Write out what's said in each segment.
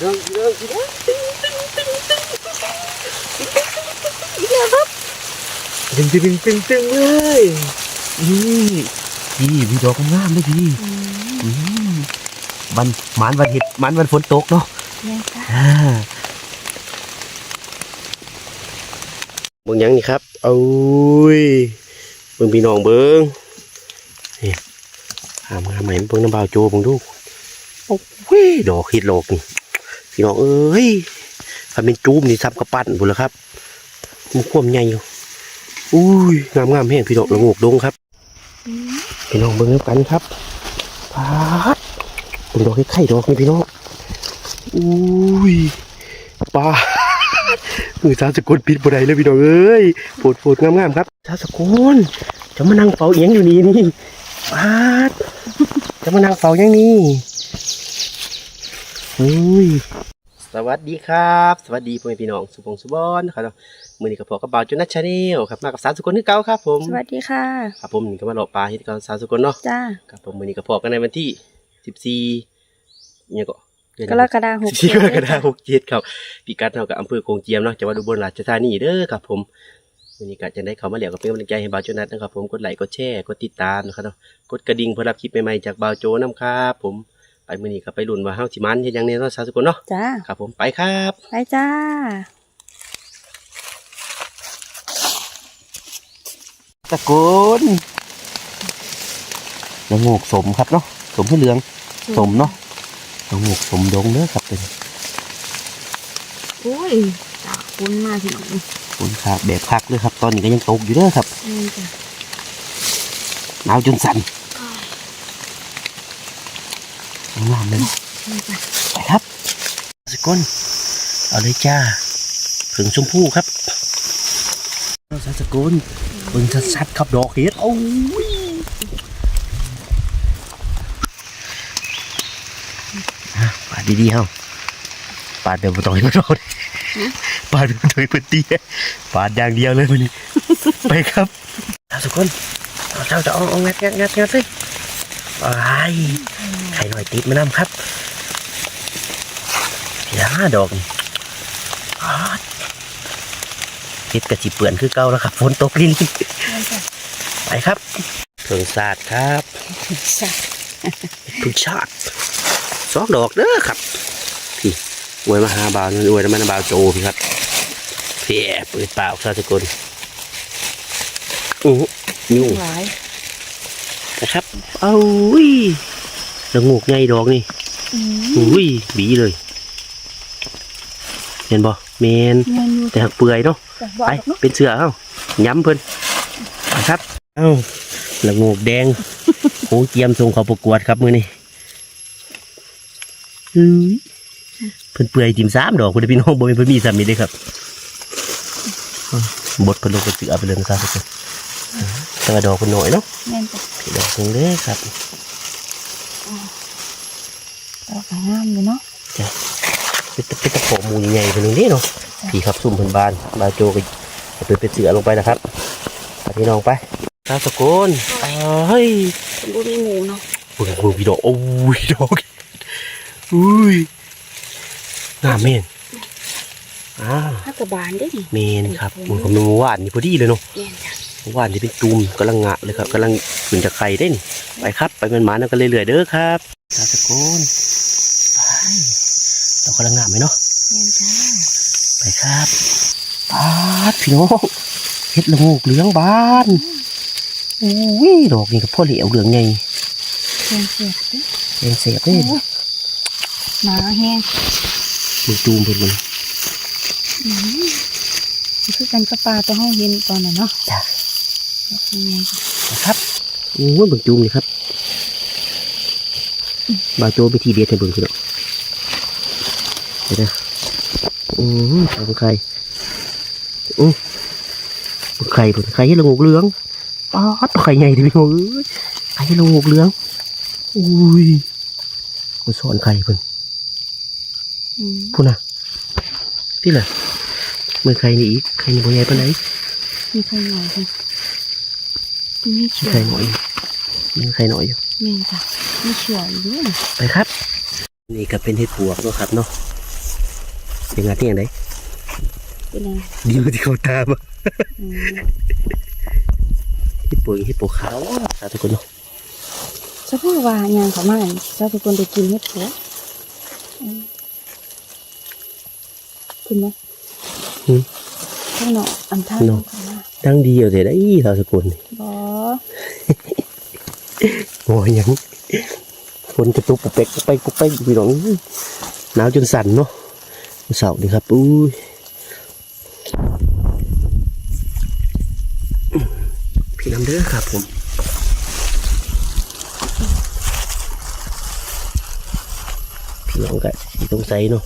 เดินเดินเดินตึ้งตึ้งตึ้งตึ้งอีกแล้วครับตึ้งตึ้งตึ้งตึ้งตึ้งเลยนี่พี่มีดอกงามเลยพี่วันหมานวันเห็ดหมานวันฝนตกเนาะแม่ค่ะอ่าเบิ่งยังนี่ครับเอาอุ้ยเบิ่งพี่น้องเบิ่งนี่หามงามใหม่เบิ่งน้ำบาโจเบิ่งดูโอ้ยดอกเห็ดโลกนี่ พี่น้องเอ้ยถ้าเป็นจูมนี่ซับกระปั้นบุญแล้วครับมันควมใหญ่อยู่อุ้ยงามงามแห้งพี่น้องละงกดงครับพี่น้องเบิ่งล้วกันครับพาดเป็นดอกไข่ดอกนี่พี่น้องอุ้ยปลามือสาสกุลปิดบ่ไดเลยพี่น้องเอ้ยโปวดโปวดงามๆครับสาสกุลจะมานั่งเฝ้าเอียงอยู่นี่นี่ปาดจะมานั่งเฝ้าอย่างนี้อุ้ย สวัสดีครับสวัสดีพ่อแม่พี่น้องสุพงสุบอนนะครับมือนี้กับพ่อกับบ่าวจุนัชชาแนลครับมากับสาวสกุลคือเก่าครับผมสวัสดีค่ะครับผมนี่ก็มาหลอกปลาเฮ็ดกับสาวสกุลเนาะจ้าครับผมมือนี้กับพ่อกันในวันที่สิบสี่เนี่ยก็เดือนกรกฎาคมสิบสี่กรกฎาคมหกเจ็ดครับปีกัดเรากับอำเภอโคงเจียมเนาะจังหวัดอุบลราชธานีเด้อครับผมวันนี้ก็จะได้เข้ามาเหลียวกับเป็นกำลังใจให้บ่าวโจนัสนะครับผมกดไลค์กดแชร์กดติดตามนะครับเนาะกดกระดิ่งเพื่อรับคลิปใหม่ๆจากบ่าวโจน้ำครับผม ไปมือนี้ก็ไปลุ้นว่าเฮาสิมันเฮ็ดหยังแน่เนาะสาวสกุลเนาะจ้า ครับผมไปครับ ไปจ้า ตะโกนละโงกสมครับเนาะสมให้เหลืองสมเนาะละโงกสมดงเด้อครับเป็นโอ้ยจากคุณมาพี่น้องนี่ฝนขาดแบบพักเลยครับ ตอนนี้ก็ยังตกอยู่เด้อครับจ้ะ หนาวจนสั่น งามเลยนี่จ้ะไปครับสกุลเอาเลยจ้าผึ่งชมพู่ครับเอาสสกุลเบิ่งชัดๆครับดอกเห็ดโอ้ยอะปาดดีๆเฮาปาดเดี๋ยวบ่ต้องให้มันรอดปาดเดี๋ยวบ่ต้องให้เพิ่นตีปาดอย่างเดียวเลยมันนี้ไปครับสสกุลเอาเจ้าจะเอาเอางัดงัดงัดงัดเลย ไปไข่หน่อยติดมานำครับอย่าดอกนี่อ๊าดเฮ็ดกระจิเปื่อนคือเก่าแล้วครับฝนตกลินนี่จ้ะไปครับเพิงศาสตร์ครับจ้ะทุกชาติสองดอกเด้อครับพี่อวยมาหาบาวนั่นอวยมาหาบาวโจพี่ครับพี่แอบเปิดปากซาสกุลอู้ยุ่งหลาย นะครับ เอาอุ้ยละงูกไงดอกนี่อืมอุ้ยบีเลยเห็นบ่เมนเงินอยู่แต่หักเปื่อยเนาะจ้ะบอไปกเนาะเป็นเสือเอ้าย้ำเพิ่นนะครับ เอ้าละโงกแดงโหเกียมส่งเขาประกวดครับมือนี่อื้อเพิ่นเปื่อยติ่มสามดอกคุณพี่น้องบ่มีเพิ่นมีสามีเด้อครับอ้าวบดเพิ่นลงกระเสือไปเลยนะครับทุกคน แต่ว่าดอกเพิ่นน้อยเนาะแม่นจ้ะพี่ดอกเพิ่นเด้อครับดอกงามอยู่เนาะเป็นตะเป็นตะโขมูใหญ่ๆเพิ่นนี่เนาะพี่ครับซุ่มเพิ่นบานบาโจก็เอาไปเป็นเสือลงไปนะครับไปพี่น้องไปตาสกุลเอ้ยบุรีหมูเนาะเบิ่งเบิ่งพี่ดอกโอ้ยดอกอุ้ยงามเมนอ่าถ้ากระบาลได้นี่เมนครับมันกำลังหวานนี่พอดีเลยเนาะแม่นจ้ะ หวานที่เป็นตูมกำลังงะเลยครับกำลังขึ้นจากไข่ได้นี่ไปครับ ไปมันหมาแล้วกันเรื่อยๆเด้อครับตาตะโกนไปเรากำลังงามไหมเนาะแม่นจ้ะไปครับปาดพี่น้องเฮ็ดละโงกเหลืองบานอุ้ยดอกนี่กับพ่อเหลียวเหลืองไงเสียงเสียบดิเลี้ยงเสียบเลยโอ้ยหนาแห้งมึงตูมเพิ่นมันอืมนี่คือกันกระปลาตัวห้องเห็นตอนนั้นเนาะ ครับโอ้ยบิ่งจูมเลยครับบาโจไปทีเดียดให้บิ่งคือดอกเดี๋ยวนะอือทำไข่อือไข่บิ่งไข่ให้ละโงกเหลืองป๊าดไข่ใหญ่ดิพี่น้องเอ้ยไข่ให้ละโงกเหลืองอุ้ยมันสอนไข่เพิ่นพูดนะพี่ล่ะมือใครนี่อีกใครนี่บ่ใหญ่ปานไหนมีใครหน่อย จ้ะมีเฉืมีอใครหน่อยมีใครหน่อยอยู่แม่นจ้ะมีเฉื่อยอยู่ด้วยนะไปครับ นี่ก็เป็นเห็ดปวกเนาะครับเนาะเป็นงานที่ยังไงเป็นไงดีกว่าที่เขาตามอะอืมฮิปโปฮิปโปขาวสาธุคนเนาะเฉพาะว่ายางเขามาเจ้าทุกคนได้กินเห็ดหัวอืมกินไหมอืมข้างนอกอันท่า งเนาะเขามาดังดีเอาแต่ได้สาธุคนบอโอ้ยยังฝนกระตุกปุ๊กเป๊กปุ๊กไปปุ๊กไปพี่น้องหนาวจนสั่นเนาะเสาร์ดีครับอุ้ยพี่น้ำเด้อครับผมพี่น้องก็สีสงสัยเนาะ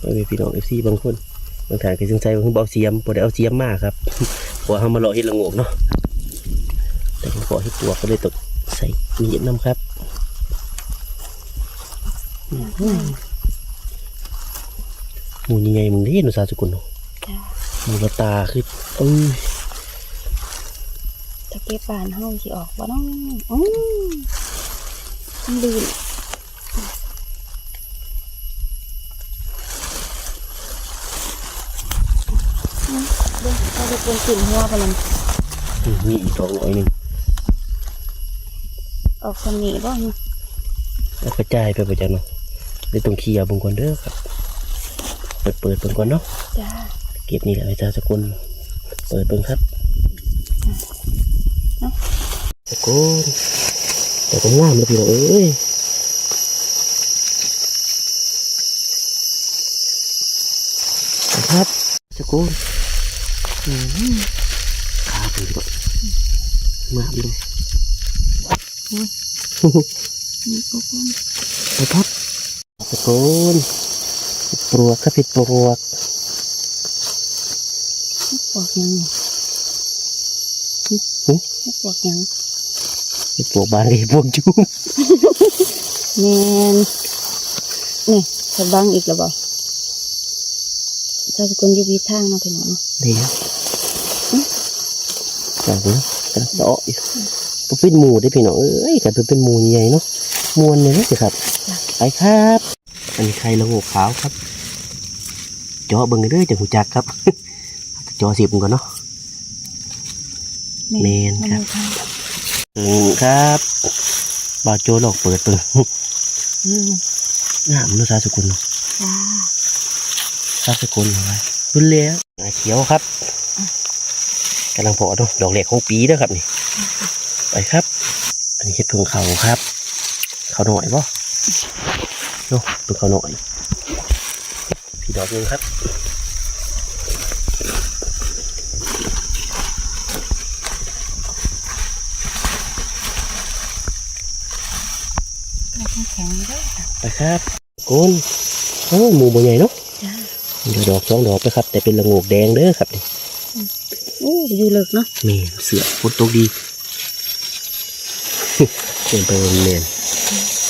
ไม่มีพี่น้องเอฟซีบางคน บางท่านก็สงสัยว่าเพิ่งเอาเสียมบ่ได้เอาเสียมมาครับเพราะว่าเขามาเลาะเห็ดละโงกเนาะแต่ผมขอให้ตัวก็เลยตกใส่มีดน้ำครับหมูยังไงมึงได้หนูสาวสกุลเนาะจ้าหมูละตาคือเอ้ยตะเกียบปานเฮาสิออกบ่น้องอืมมันดีอืมเบิ่งเจ้าทุก คนกินหัวไปแล้วมีอีกสองร้อยหนึ่งออกสมีบ่นี่แล้วกระจายไปประจันเนาะเลยต้องเคลียร์เบงก่อนเด้อครับ เปิดเปิดเบิ่งก่อนเนาะจ้าเก็บนี่แหละไอ้เจ้าสกุลเปิดเบิ่งครับสกุลแต่ก็งามเลยพี่น้องเอ้ยครับสกุลอืม ขาเป็นก็งามเลยนี่ทุกคนไปครับสกุลปลวกครับผิดปลวกปวกยังหึปวกยังผิดปลวกบานเลยพวกจุ้มแมนนี่สะบังอีกแล้วบ่เจ้าสกุลอยู่วีทางเนาะพี่น้องเนาะเดี๋ยว จังนะกระเตาะอยู่ก็เป็นหมูได้อพี่น้องเอ้ยแต่เป็นหมูใหญ่เนาะมวนเลยนะสิครับไปครับ อันนี้ไข่ละโงกขาวครับจอเบิ่งกันเด้อจากหูจักครับจอสิบก่อนเนาะแม่นครับแม่นอืมครับบาวโจหลอกเปิดเปิดอืมงามเนุสาสกุลเนาะจ้าสาสกุลเอาไว้รุ่นเลี้ยงาเขียวครับ กำลังเพาะเนาะดอกเหล็กของปีเด้อครับนี่ ไปครับ อันนี้เห็ดเพิ่งเขาครับ เขาหน่อยป่ะเนาะเพิ่งเขาหน่อยพี่ดอกหนึงครับแล้วแข็งๆเด้อไปครับกุนโอ้หมูบ่ใหญ่เนาะจ้าเดี๋ยวดอกสองดอกไปครับ แต่เป็นละโงกแดงเด้อครับนี่ โอ้อยู่เลิกเนาะแม่นเสือฝนตกดีเปลี่ยนไปเป็นแมน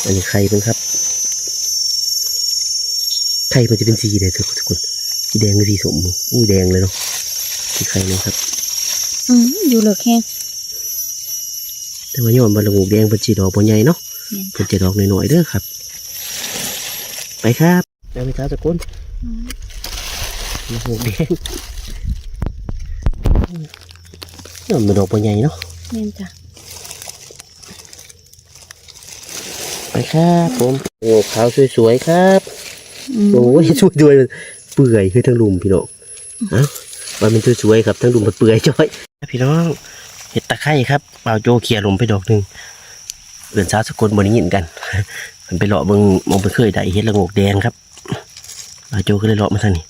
อันนี้ไข่เป็นครับ ไข่มันจะเป็นสีเลยทุกทุกคนสีแดงหรือสีสมอุ้ยแดงเลยเนาะสีไข่เลยครับ อืมอยู่เลิกแห้งแต่ว่าย้อนบาละโงกแดงเป็นสีดอกบ่ใหญ่เนาะแม่นเป็นจะดอกน้อยๆเด้อครับ ไปครับแล้วไปท้าสกุลอืมละโงกแดงย้อ นเป็นดอกบ่ใหญ่เนาะแม่นจ้ะไปครับผมโอ้ขาวสวยๆครับอืมโอ้ยช่วยด้วยเปื่อยคือทั้งลุมพี่น้องเอ้าว่ามันสวยๆครับทั้งลุมมันเปื่อยจ้อยพี่น้องเห็ดตะไคร้ครับเปล่าโจเขี่ยลมไปดอกหนึ่งเอื่นสาวสกุลบริยินกันมันไปเลาะเบิ่งมองไปเคยได้เห็ดละโงกแดงครับเปล่าโจก็เลยเลาะมาทางนี้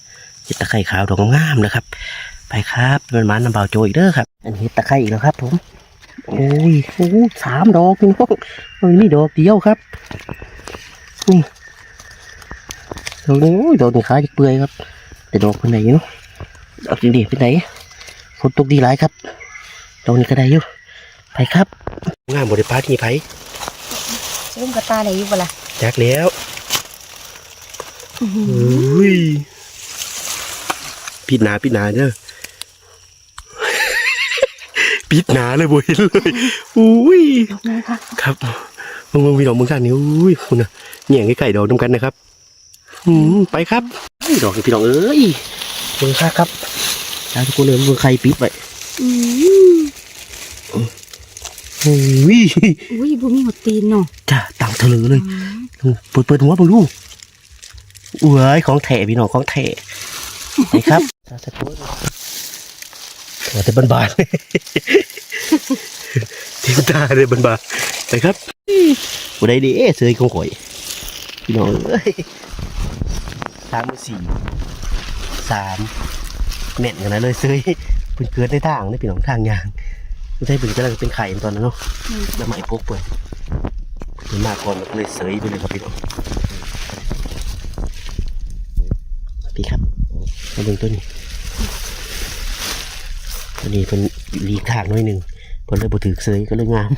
เห็ดตะไคร้ขาวดอกงามๆเลยครับ ไปครับเป็นหมันน้ำเปล่าโจอีกเด้อครับ อันนี้เห็ดตะไคร้อีกแล้วครับผมโอ้ยโอ้ยสามดอกพี่น้องเอ้ยนี่ดอกเดียวครับนี่ดอกนี้โอ้ยดอกนี้ขาจะเปื่อยครับแต่ดอกเป็นไหนเนาะดอกจริงดีเป็นไหนฝนตกดีหลายครับดอกนี้ก็ได้อยู่ไปครับงามบริพาที่ไผลุงกระตาได้อยู่บ่ล่ะจักแล้วอื้อหืออุ้ยปิดหนาปิดหนาเด้อ ปิดหนาเลยบ่เห็นเลยอุ้ยดอกนี้ค่ะครับมึงมึงมีดอกมึงข้างนี้อุ้ยคุณนะเนี่ยงไก่ๆดอกน้ำกันนะครับอืมไปครับยดอกนี่พี่น้องเอ้ยเบิ่งค่าครับแล้วทุกคนเลยเบิ่งใครปิดไว้อืมโอ้ยอุ้ยบ่มีหัวตีนเนาะจ้าต่างเถลอเลยเปิดเปิดหัวเบิ่งดูเอ้ยของแท้พี่น้องของแท้ไปครับตาสะกุลหัว แต่บานๆเต็มตาเลยบันบานไปครับบ่ได้ดีเอ้เสยของข่อยพี่น้องเอ้ยทางมือสี่สามแม่นกันนะเลยเสยเพิ่นเกิดในทางนี่พี่น้องทางยางไม่ใช่เพิ่นกำลังเป็นไข่ตอนนั้นเนาะแล้วใหม่พกเปิดมันมาก่อนเลยเสยไปเลยครับพี่น้องพี่ครับมาดูตัวนี้ ตัวนี้เป็นลีกทางหน้อยหนึ่งเพิ่นเลยบ่ถือเสยก็เลยงาม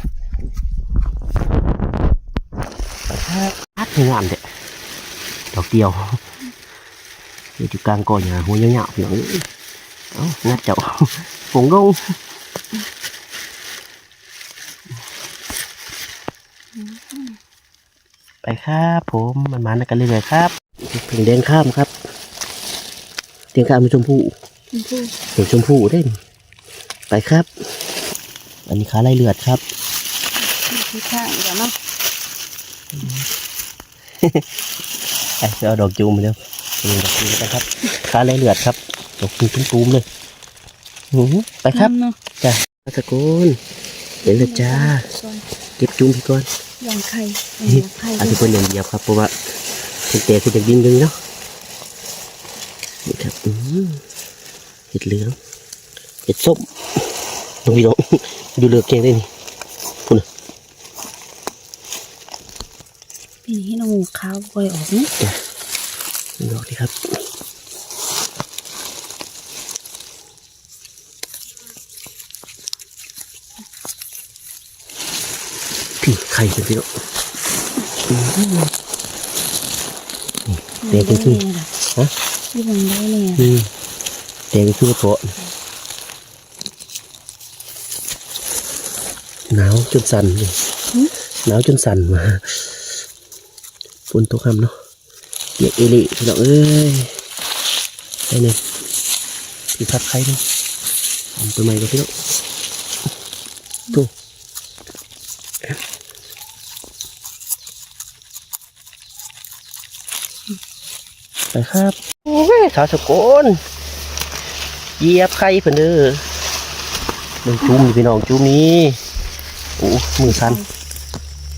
อัดให้งามเด็ดดอกเดียวอยู่ที่กลางก่อหญ้าหัวเหี่ยวๆพี่น้องเอ้ยเอ้างัดเจ้าผงลงไปครับผมมันมากันเรื่อยๆครับเพียงแดงข้ามครับเตียงข้ามเป็นชมพูชมพูเห็นชมพูได้นี่ ไปครับ อันนี้ขาไล่เลือดครับที่ข้างเดี๋ยวเนาะไปไปเอาดอกจูมมาเร็วนี่ดอกจูมไปครับขาไล่เลือดครับดอกจูมเป็นตูมเลยหือไปครับน้ำเนาะจ้ะมาสกุลเดี๋ยวเลยจ้าส่วนเก็บจูมพี่ก่อนอย่างไข่อย่างไข่อาจจะเป็นอย่างเดียวครับเพราะว่าเป็นแต่คือจากดินดึงเนาะนี่ครับอืมเห็ดเหลือง เห็ดส้มลองพี่น้องดูเลือกเกงได้นี่คุณน่ะปีนี้เราหมูขาวปล่อยออกนี่ดูดอกดีครับพี่ไข่เป็นพี่น้องอืมเด็กจริงๆฮะยี่บังได้เลยอืมแต่ก็คือเพราะ หนาวจนสั่นหนาวจนสั่นมาฝนตกคำเนาะเปียกเอลิพี่น้องเอ้ยไปหนึ่งพี่พัดไข่ด้วยเอาไปใหม่ก็พี่น้องตู้ไปครับโอ้ยสาวสกุลเยียบไข่เพิ่นเด้อเบิ่งจุ่มอยู่พี่น้องจุ่มนี้ อ้มือสั่น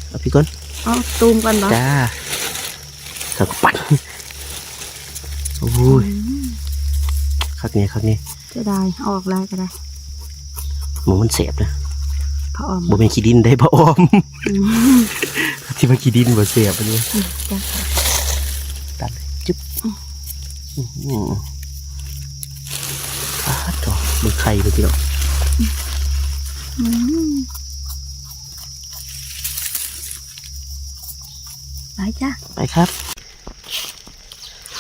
เอาพี่ก่อนเอาตูมกันบ่จ้าสักปัดโอ้ยคักนี้คักนี้จะได้เอาออกลายก็ได้หมูมันเสียบนะพระออมบ่เป็นขี้ดินได้บ่ออมอืมที่ว่าขี้ดินบ่เสียบอันนี้จ้ะตัดเลยจุ๊บอื้อหืออ้าจอมือไข่เลยพี่น้อง อืม ไปจ้ะไปครับ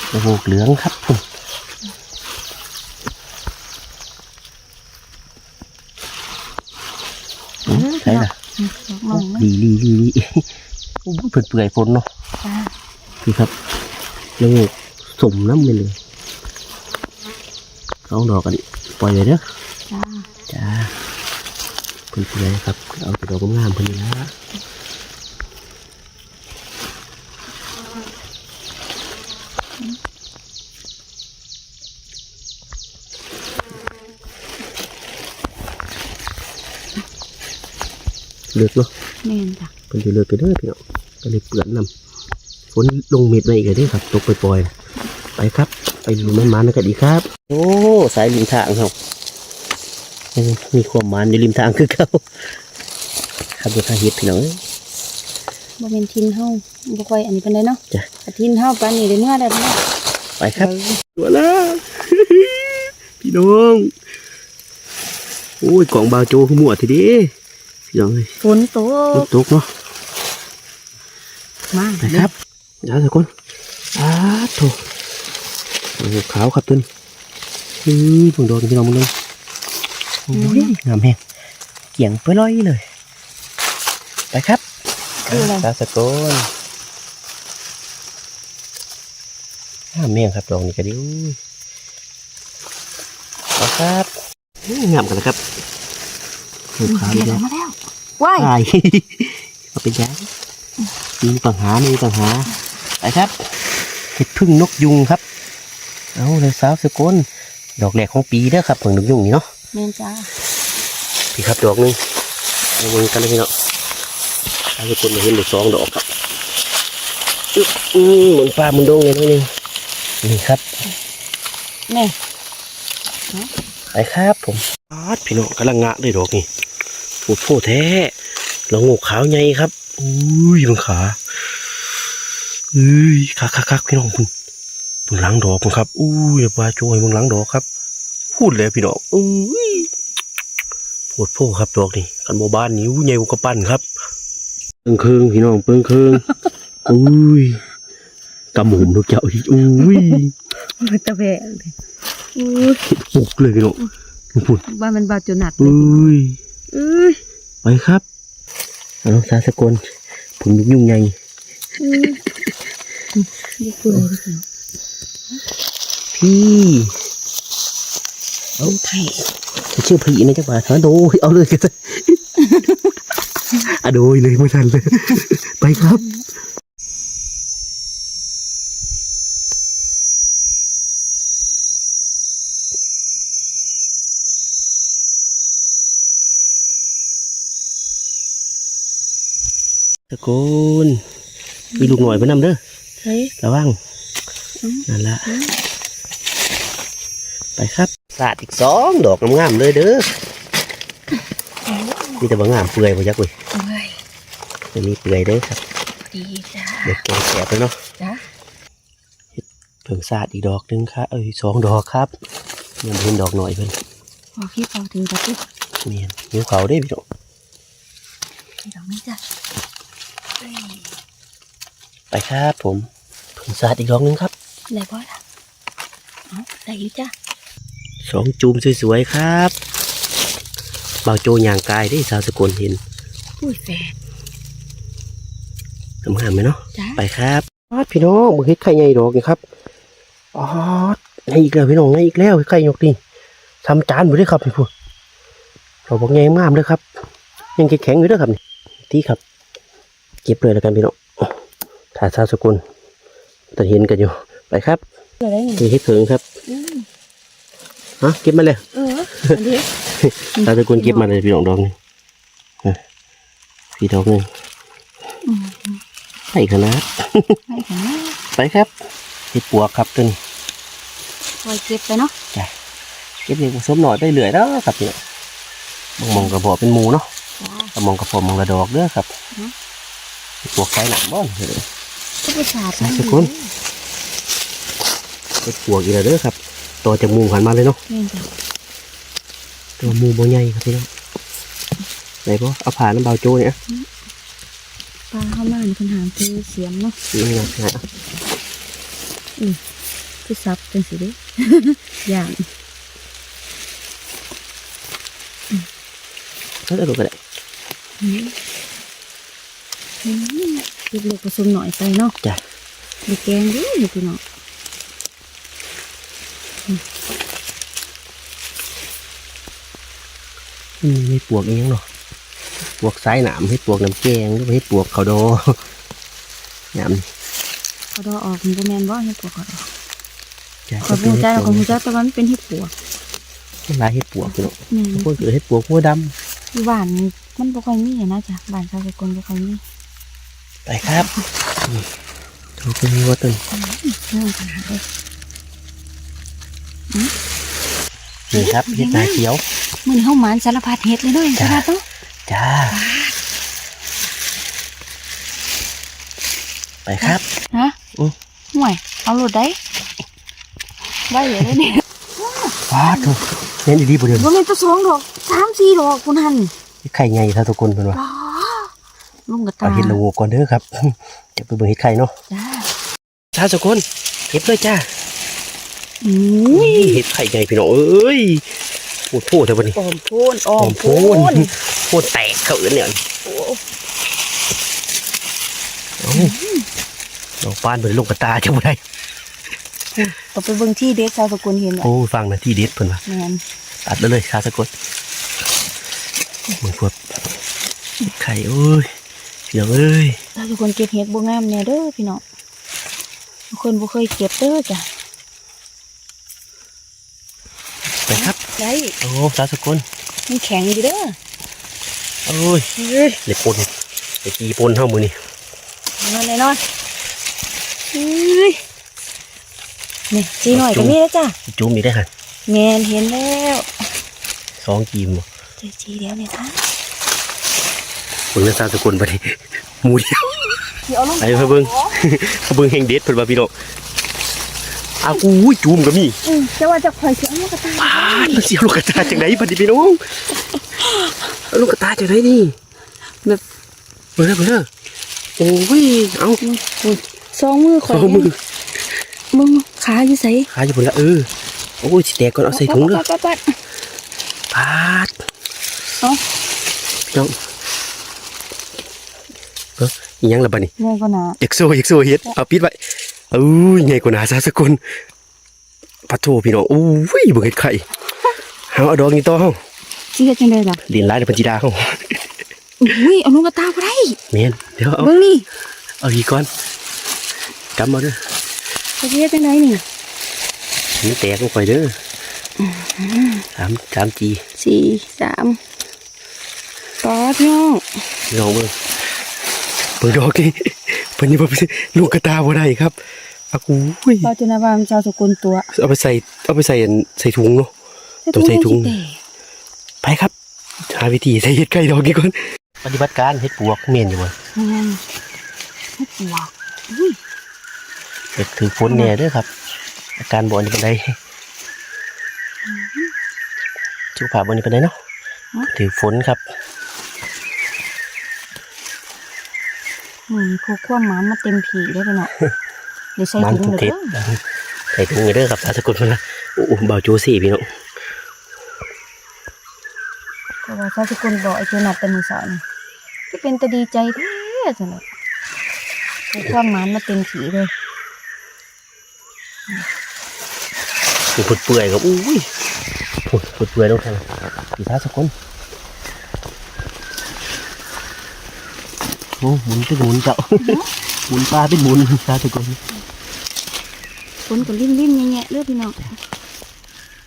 โอ้โหเหลืองครับอืมอืมใช่ล่ะมองไหมลีลีลีลีโอ้โหเปื่อยเปื่อยๆฝนเนาะจ้าพี่ครับแล้วงูสมน้ำไปเลยสองดอกกันปล่อยเลยเด้อจ้าจ้าเปื่อยเปื่อยๆครับ เอาแต่ดอกงามๆเพิ่นนี่ละ เลือกเนาะแม่นจ้ะเป็นอยู่เลือกไปเด้อพี่น้องก็เลยเปื่อนนำฝนลงเม็ดมาอีกแล้วเด้อครับตกปล่อยๆไปครับ ไปดูมันมันกันอีกครับ โอ้สายริมทางครับยังมีความมันอยู่ริมทางคือเขาครับดูทางเฮ็ดพี่น้องเอ้ยบ่เป็นทินเฮาบ่ค่อยอันนี้ปานใดเนาะจ้ะแต่ทินเฮาปานนี้ได้เมื่อได้เนาะไปครับตัวแล้วพี่น้อง โอ้ยกล่องบาวโจขมวดทีเดีพี่น้ องเอ้ยฝนตฝกนตกเนาะมาไปครับเดี๋ยวสักคนอ้าโถโอ้โหขาวครับต้นนี่ผงโดนพี่น้องมึงเลยโอ้ยงามแฮงเกี่ยงไปลอยเลย ไปครับคืออะไรตาสะกนห้ามแม่งครับดอกนี้ก็ดิอุ้ยเอาครับอื้องามกันนะครับลูกค้ามาเลยแล้วนะมาแล้ว ว้ายใช่เอาเป็นยังมีปัญหามีปัญหาไปครับเห็ดพึ่งนกยุงครับ เอาเลยสาวสกลดอกแรกของปีเด้อครับเพิ่งนกยุงนี่เนาะแม่นจ้าพี่ครับดอกหนึงเอาเบิ่งกันเลยพี่เนาะสาวสกลมาเห็นได้สองดอกครับอึ๊บอืมเหมือนปลาเหมันโดงเลยนิดนึงนี่ครับแม่ไปครับผมอาดพี่น้องกำลังงะเลยดอกนี่ โอ้โหแท้เรางูขาวใหญ่ครับอุ้ยมันขาเอ้ยคักคักคักพี่น้องพุ่นพุ่นหล้างดอกพุ่นครับอุ้ยปลาโจยมึงหล้างดอกครับ พูดเลยพี่น้องอุ้ยโพดโพครับดอกนี่กันโมบ้านนิ้วใหญ่กว่ากระปั้นครับเปิงเคืองพี่น้องเปิงเคืองอุ้ยกำหมุมลูกเจ้าอีกอุ้ยมันตะแบะเลยอุ้ยปุกเลยพี่น้องพุ่นบ้านมันบาดจนหนัดเลยอุ้ยอุ้ย ไปครับเอาสาสกลผมยุกยุ่งไงอุ้ยนี่เปื่อยเลยค่ะพี่เอาไผ่ชื่อพี่นะจ๊ะบ่าฮะโดยเอาเลยกันอะโดยเลยไม่ทันเลย ไปครับ กุลมีลูกหน่อยมานำเด้อเฮ้ยระวังอืมนั่นละไปครับสาดอีกสองดอกงามๆเลยเด้อมีแต่บางงามเปื่อยพอยักเว้ยเอ้ยจะมีเปื่อยเด้อครับดีจ้าเด็กแก่แสบเลยเนาะจ้าเพิ่งสาดอีกดอกหนึงครับเอ้ยสองดอกครับยังเห็นดอกหน่อยเพิ่นพอพี่พอถึงจะปุ๊บนี่นิ้วเขาได้พี่น้องพี่ดอกนี้จ้ะเอ้ย ไปครับผมเพิ่งสาดอีกดอกหนึงครับได้บ่ล่ะเอาได้อยู่จ้ะสองจูมสวยๆครับเบาโจยางกายได้สาวสกลเห็นอุ้ยแฝดงามๆไหมเนาะจ้าไปครับออดพี่น้องมึงเฮ็ดไข่ใหญ่ดอกนี่ครับออดให้อีกแล้วพี่น้องให้อีกแล้วไข่ยกนี่ทำจานหมดเลยครับพี่พูดเราบอกใหญ่งามเลยครับ ยังแข็งๆอยู่เด้วยครับนี่ที่ครับ เก็บเลยแล้วกันพี่น้องถ่ายซาสกุลแต่เห็นกันอยู่ ไปครับเกิดอะไรนี่นี่เฮ็ดเพิงครับอืมฮะเก็บมาเลยเอออันนี้ซาสกุลเก็บมาเลยพี่น้องดอกนี่ฮะพี่ดอกหนึงอืมไปขนาดให้ค่ะไปครับเฮ็ดปวกครับตัวนี้ปล่อยเก็บไปเนาะเก็บเล็กผสมหน่อยไปเหลือยแล้วครับเนี่ยบางมองกระบอกเป็นหมูเนาะจ้ากระมองกระพอมองกระดอกเด้อครับอืม ปวกไก่หนังบ้อนเลยก็ไปสาดสาธุคุณไปปวกอีกแล้วเด้อครับต่อจากหมูหันมาเลยเนาะนี่จ้ะตัวหมูโบใหญ่ครับพี่น้องไหนบ่เอาผ่านน้ำเบาโจเนี่ยปลาเข้ามาในปัญหาคือเสียมเนาะนี่ไงไงอะคือซับเป็นสิเด้อย่างเออดูก็ได้อืมอืมเก็บ เล็กผสมหน่อยไปเนาะจ้ะเด็กแกงเด้อพี่น้องอืมไม่ปวกอีกยังเนาะปวกสายหนามให้ปวกน้ำแกงหรือว่าให้ปวกเขาวดอหนามเขาดอออกมันก็แมนว่าเห็ดปวกเขาดอกจ้ะขอพูดใจของคุณเจ้าแต่ว่ามันเป็นเห็ดปวกหลายให้ปวกพี่น้องนี่บางคนเกิดให้ปวกหัวดอยู่บ้านนี่มันบ่ค่อยมีอะนะจ๊ะบ้านชาวสกลบ่ค่อยมีำ ไปครับดูเป็นว่าต้นเรื่องปัญหาเลยนี่ครับเห็ดนาเขียวมือนี้เฮาหมานสารพัดเห็ดเลยเนาะสารพัดเนาะจ้าไปครับฮะอือห่วยเอาโลดได้ไว้เลยเด้อนี่ว้าถูกเน้นดีๆบ่เดิมบ่แม่นตัวสองดอกสามสี่ดอกคุณหันไข่ใหญ่ถ้าทุกคนเป็นว่าว้า ลุงกับตาเอาเห็ดละงูก่อนเด้อครับ จะไปเบิ่งเห็ดไข่เนาะจ้าถ้าทุกคนเก็บเลยจ้าอุ้ยเห็ดไข่ใหญ่พี่น้องเอ้ยโอ้โหเท่าวันนี้ออมพูนออหอมมพูพูนนโคตรแตกเขาเอื้อนเนี่ยเอาน้องปานเป็นลูกกระตาจะบ่ได้ต้องไปเบิ่งที่เด็กชาวสกุลเห็นว่าโอ้ฟังนะที่เด็ดเพิ่นว่าแม่นตัดแล้วเลยชาสะกดมึงพวกไข่โอ้ย พี่น้องเอ้ยชาวสกุลเก็บเห็ดบ่งามแน่เด้อพี่น้องบางคนบ่เคยเก็บเด้อจ้ะไปครับได้โอ้ชาสะกดมันแข็งอยู่เด้อโอ้ยเฮ้ยเล็กปนเล็กกีปนเท่ามือนี่นอนแน่นอนเฮ้ยนี่จีหน่อยก็มีแล้วจ้ะจุ่มอีกได้ค่ะแมนเห็นแล้วสองกีมบ่เจอจีแล้วเนี่ยค่ะ เบิ่งแล้วชาสะกดไปดิหมูเดียวเดี๋ยวเอาลงไปเพิ่นเบิ่งเขาเบิ่งแห่งเด็ดเพิ่นว่าพี่น้องอ้าวอุ้ยจุ่มก็มีอืมจะว่าจะคอยเสียงลูกกระตายปาดมันเสียวลูกกระตาจังไดพันดิพี่น้องเอาลูกกระตาจังไดนี่แบบเบิ่งเด้อเบิ่งเด้อโอ้ยเอาสองมือคอยเอามือมึงขาอยู่ใส่ขาอยู่บนละเออโอ้ยสิแตกก่อนเอาใส่ถุงเด้อปัดปัดปาดเอาพี่น้องเออ อีหยังล่ะบัดนี้เงินก็หนาเอ็กโซเอ็กโซเฮ็ดเอาปิดไว้อู้ยใหญ่กว่าหนาซาสกุลปะโถพี่น้องอู้ยเบิ่งเฮ็ดไข่เฮาเอาดอกนี้ต่อเฮาสิเฮ็ดจังไดล่ะเรียนหลายในปัญจิดาเฮาอุ้ยเอาลูกกระตายบ่ได้แม่นเดี๋ยวเอาเบิ่งนี่เอาอีกก่อนกำเอาเด้อจะสิเฮ็ดจังไดนี่นี่แตกลงไปเด้อสามสามจีสี่สามต่อพี่น้องลองเบิ่ง เปิดดอกนี่เพิ่นนี่บ่ไปลูกกระตาบ่ได้ครับอากูยเราจะนาบามชาวสกุลตัว เอาไปใส่เอาไปใส่อันใส่ถุงเนาะต้องใส่ถุงแต่ไปครับหาวิธีใส่เห็ดไก่ดอกนี้ก่อนปฏิบัติการเห็ดปวกเมียนอยู่บ่แม่นให้ปวกอุ้ยเห็ดถือฝนเนี่ยเด้อครับ อาการบ่อนนี่เป็นไดสุขภาพบ่อนนี่เป็นไดเนาะถือฝนครับ มือพวกความหมานมาเต็มผีได้ไปเนาะเดี๋ยวใส่มันถุงทุกเลยเห็ดเด้อใส่ถุงนี่เด้อครับสาสกุลมันละโอ้โหเบาโจซี่พี่น้องเพราะว่าชาวสกุลบอกไอ้เจ้านัดเป็นมือสาวนี่จะเป็นตาดีใจแท้จังเลยพวกความหมานมาเต็มผีเลยมีผุดเปื่อยครับอุ้ยผุดผุดเปื่อยลงทางสีสาสกุล อ้หมุนเป็นหมุนเจ้าหมุนปลาเป็นหมุนสาสกุลฝนก็ริมริมๆแง่ๆเลือพี่น้อง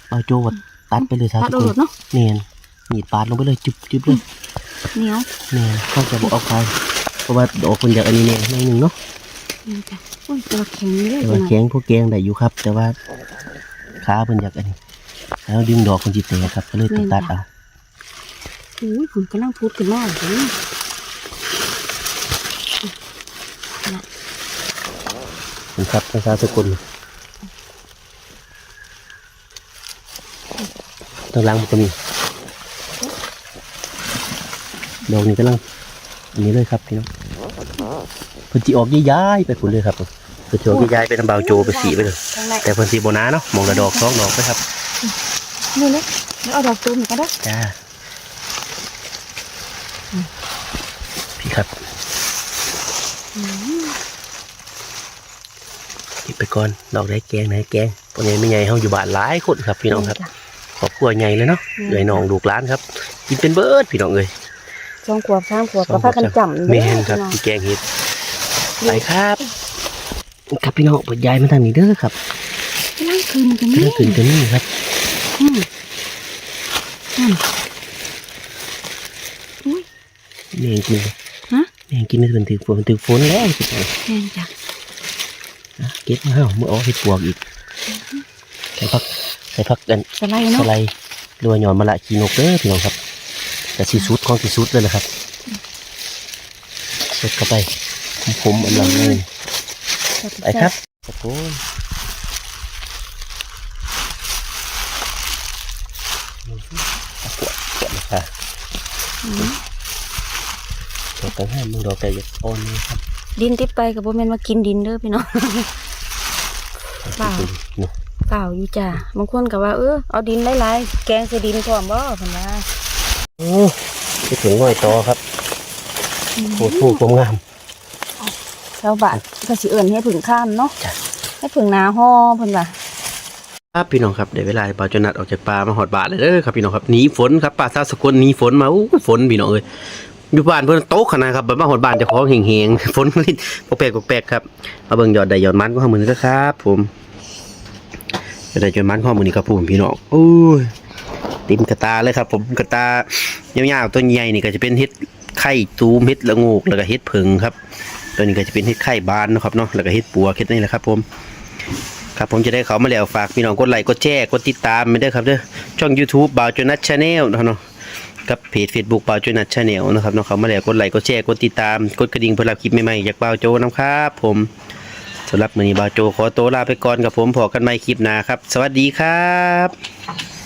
เอาโจวัดตัดไปเลยสาตัดสเอากุหลลดเนาะเนียนมีดปาดลงไปเลยจุบจุบเลยเหนียวเนียนเขาจะบอกเอาไปเพราะว่าดอกคนอยากอันนี้เนี่ยในหนึ่งเนาะนี่จ้ะโอ้ยตัวแข็งเลยแต่พี่ว่าน้องแกงพวกแกงได้อยู่ครับ แต่ว่าขาเพิ่นอยากอันนี้แล้วดึงดอกคนจิตเตะครับก็เลยต้องตัดเอาอุ้ยผมกำลังพูดขึ้นมาเลย คุณครับภาษาสกุลตางหล่างมันก็มีดอกนี้กำลังอันนี้เลยครับพี่น้องเพิ่นสิออกย้ายๆไปพุ่นเลยครับเพิ่นสิออกย้ายๆไปทำเบาโจไปสีไปเลยข้างในแต่เพิ่นสีโบนาเนาะมองละดอกสองดอกไปครับนี่เลยแล้วเอาดอกตูมอีกก็ได้จ้าพี่ครับเก็บไปก่อนดอกได้แกงไหนแกงปนใหญ่ไม่ใหญ่เฮาอยู่บ้านหลายคนครับพี่น้องครับครอบครัวใหญ่เลยเนาะเอ้ยน้องลูกหลานครับ กินเป็นเบิร์ดพี่น้องเอ้ยสองขวบสามขวบก็พากันจำแม่นครับที่แกงเห็ดไปครับครับพี่น้องเปิดยายมาทางนี้เด้อครับนั่งคืนกันกำนี่ลังขึ้นกันนี่ครับอืมอืมอุ้ยแม่งกินฮะแม่งกินไม่ถึงถือฝนถือฝนแล้วสิแม่นจ้ะนะ เก็บมาเฮาเมื่อเอาเห็ดปวกอีกใส่พักใส่พักกันสไลด์สเนาะไลด์หรือว่าหย่อนมะละขีนกเด้อพี่น้องครับแต่สีสุดของสีสุดเลยนะครับสดเข้าไปขมๆอันหลังเลยไปครับตะโกนตะกวดกวดนะคะดอกกระห้ามมึงดอกกระยักอ่อนนี่ครับ ดินติดไปกับโบแมนมากินดินเด้อพี่น้องเปล่าเนาะเปล่าอยู่จ้ะบางคนก็ว่าเออเอาดินหลายๆแกงใส่ดินพร้อมบ่เพิ่นว่าโอ้ไปถึงง่อยต่อครับโคตรผู้ความงามชาวบ้านก็สิเอิ้นให้ผึ่งข้ามเนาะจ้ะให้ผึ่งนาห่อเพิ่นว่าครับพี่น้องครับเดี๋ยวเวลาปลาจนัดออกจากปลามาหอดบาทเลยเด้อครับพี่น้องครับหนีฝนครับปลาซาสกุลหนีฝนมาอู้ฝนพี่น้องเอ้ย อยู่บ้านเพิ่อนโต๊ะขนาดครับแบบมาหดบ้านเจะของเฮงๆฝนลิ้นแปลกๆแปลกๆครับมาเบิ่งยอดได้ยอดมันก็ห้าหมื่นก็ครับ ผมยอดได้ยอดมันก็ห้าหมื่นนี่ครับผมพี่น้องโอ้ยติมกระตาเลยครับ ผมกระตายาวๆตัวใหญ่นี่ก็จะเป็นเห็ดไข่ตูมเห็ดละโงกแล้วก็เห็ดผึ่งครับ ตัวนี้ก็จะเป็นเห็ดไข่บานนะครับเนาะแล้วก็เห็ดปัวเห็ดนี่แหละครับ ผมครับผมจะได้เขามาแล้วฝากพี่น้องกดไลค์กดแชร์กดติดตามไม่ได้อครับเด้อช่อง YouTube บ่าวจนัทชาแนลนะเนาะ กับเพจ Facebook ป่าวจนัทชาแนลนะครับน้องเขามาแล้วกดไลค์กดแชร์กดติดตามกดกระดิ่งเพื่อรับคลิปใหม่ๆจากบ่าวโจนะครับผมสำหรับมือนี้บ่าวโจขอตัวลาไปก่อนกับผมพอกันใหม่คลิปหน้าครับ สวัสดีครับ